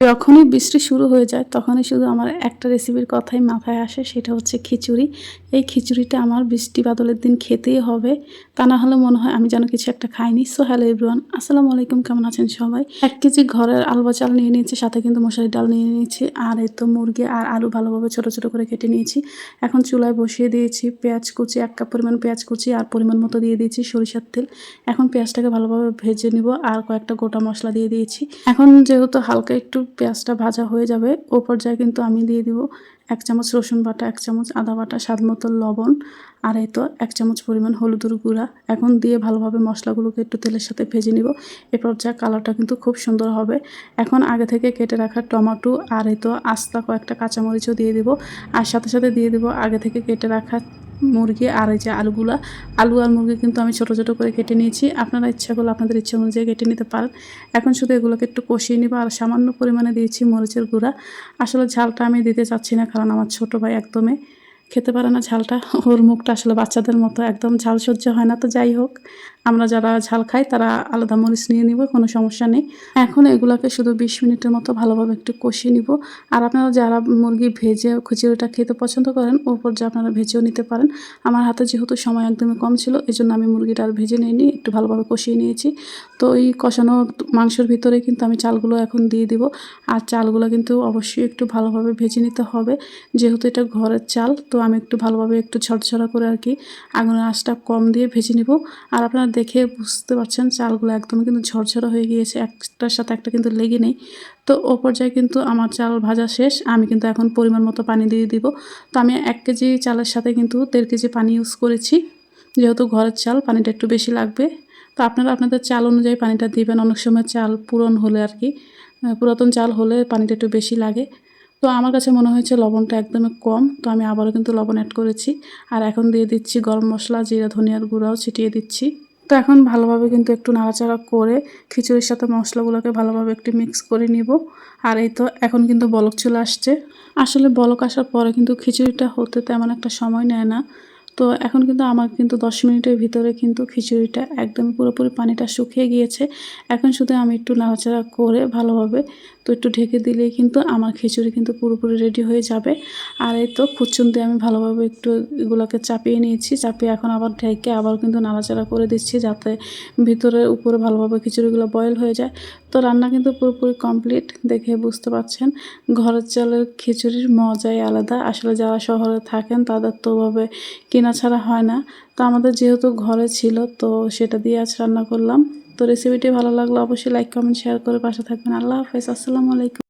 যখনই বৃষ্টি শুরু হয়ে যায়, তখনই শুধু আমার একটা রেসিপির কথাই মাথায় আসে, সেটা হচ্ছে খিচুড়ি। এই খিচুড়িটা আমার বৃষ্টি বাদলের দিন খেতেই হবে। তা না হলে মনে হয় আমি যেন কিছু একটা খাইনি। সো হ্যালো এভরিওয়ান আসসালামু আলাইকুম, কেমন আছেন সবাই? এক কেজি ঘরের আলবা চাল নিয়ে নিয়েছি, সাথে কিন্তু মশারি ডাল নিয়ে নিয়েছি, আর এই তো মুরগি আর আলু ভালোভাবে ছোট ছোট করে কেটে নিয়েছি। এখন চুলায় বসিয়ে দিয়েছি পেঁয়াজ কুচি, এক কাপ পরিমাণ পেঁয়াজ কুচি আর পরিমাণ মতো দিয়ে দিয়েছি সরিষার তেল। এখন পেঁয়াজটাকে ভালোভাবে ভেজে নিব আর কয়েকটা গোটা মশলা দিয়ে দিয়েছি। এখন যেহেতু হালকা একটু পেঁয়াজটা ভাজা হয়ে যাবে। ও পর্যায়ে কিন্তু আমি দিয়ে দিব এক চামচ রসুন বাটা, এক চামচ আদা বাটা, স্বাদ মতো লবণ আর এই তো এক চামচ পরিমাণ হলুদের গুঁড়া। এখন দিয়ে ভালোভাবে মশলাগুলোকে একটু তেলের সাথে ভেজে নিব। এ পর্যায়ে কালারটা কিন্তু খুব সুন্দর হবে। এখন আগে থেকে কেটে রাখা টমাটো আর এই তো আস্তা কয়েকটা কাঁচামরিচও দিয়ে দিব। আর সাথে সাথে দিয়ে দিব আগে থেকে কেটে রাখা মুরগি আর এই যে আলুগুলা, আলু আর মুরগি কিন্তু আমি ছোটো ছোটো করে কেটে নিয়েছি। আপনারা ইচ্ছা করলে আপনাদের ইচ্ছা অনুযায়ী কেটে নিতে পারেন। এখন শুধু এগুলোকে একটু কষিয়ে নিব আর সামান্য পরিমাণে দিয়েছি মরিচের গুঁড়া। আসলে ঝালটা আমি দিতে চাচ্ছি না কারণ আমার ছোটো ভাই একদমই খেতে পারে না ঝালটা। ওর মুখটা আসলে বাচ্চাদের মতো, একদম ঝাল সহ্য হয় না। তো যাই হোক আমরা যারা ঝাল খাই, তারা আলাদা মরিচ নিয়ে নিব, কোনো সমস্যা নেই। এখন এগুলোকে শুধু বিশ মিনিটের মতো ভালোভাবে একটু কষিয়ে নিব। আর আপনারা যারা মুরগি ভেজে খুচুরিটা খেতে পছন্দ করেন ওপর যে আপনারা ভেজেও নিতে পারেন। আমার হাতে যেহেতু সময় একদমই কম ছিল এই জন্য আমি মুরগিটা আর ভেজে নিইনি, একটু ভালোভাবে কষিয়ে নিয়েছি। তো এই কষানো মাংসের ভিতরে কিন্তু আমি চালগুলো এখন দিয়ে দিব। আর চালগুলো কিন্তু অবশ্যই একটু ভালোভাবে ভেজে নিতে হবে। যেহেতু এটা ঘরের চাল, তো আমি একটু ভালোভাবে একটু ঝরঝরা করে আর কি আগুনের আঁচটা কম দিয়ে ভেজে নিব। আর আপনারা দেখে বুঝতে পারছেন চালগুলো একদম কিন্তু ঝরঝরা হয়ে গিয়েছে। একটার সাথে একটা কিন্তু লেগে নেই। তো ও পর্যায়ে কিন্তু আমার চাল ভাজা শেষ। আমি কিন্তু এখন পরিমাণ মতো পানি দিয়ে দিব। তো আমি এক কেজি চালের সাথে কিন্তু দেড় কেজি পানি ইউজ করেছি। যেহেতু ঘরের চাল, পানিটা একটু বেশি লাগবে। তো আপনারা আপনাদের চাল অনুযায়ী পানিটা দিবেন। অনেক সময় চাল পূরণ হলে আর কি পুরাতন চাল হলে পানিটা একটু বেশি লাগে। তো আমার কাছে মনে হয়েছে লবণটা একদমই কম। তো আমি আবারও কিন্তু লবণ অ্যাড করেছি। আর এখন দিয়ে দিচ্ছি গরম মশলা, জিরা, ধনিয়ার গুঁড়াও ছিটিয়ে দিচ্ছি। তো এখন ভালোভাবে কিন্তু একটু নাড়াচাড়া করে খিচুড়ির সাথে মশলাগুলোকে ভালোভাবে একটু মিক্স করে নিব। আর এই তো এখন কিন্তু বলক চলে আসছে। আসলে বলক আসার পরে কিন্তু খিচুড়িটা হতে তেমন একটা সময় নেয় না। তো এখন কিন্তু আমার কিন্তু দশ মিনিটের ভিতরে কিন্তু খিচুড়িটা একদম পুরোপুরি পানিটা শুকিয়ে গিয়েছে। এখন শুধু আমি একটু নাড়াচাড়া করে ভালোভাবে তো একটু ঢেকে দিলেই কিন্তু আমার খিচুড়ি কিন্তু পুরোপুরি রেডি হয়ে যাবে। আর এই তো খুচুন দিয়ে আমি ভালোভাবে একটু এগুলোকে চাপিয়ে নিয়েছি, চাপিয়ে এখন আবার ঢেকে আবার কিন্তু নাড়াচাড়া করে দিচ্ছি যাতে ভিতরে উপরে ভালোভাবে খিচুড়িগুলো বয়েল হয়ে যায়। তো রান্না কিন্তু পুরোপুরি কমপ্লিট দেখে বুঝতে পারছেন। ঘরের চালের খিচুড়ির মজাই আলাদা। আসলে যারা শহরে থাকেন, তাদের তো ওভাবে কেনা ছাড়া হয় না। তো আমাদের যেহেতু ঘরে ছিল, তো সেটা দিয়ে আজ রান্না করলাম। তো রেসিপিটি ভালো লাগল অবশ্যই লাইক কমেন্ট শেয়ার করে পাশে থাকবেন। আল্লাহ হাফেজ। আসসালামু আলাইকুম।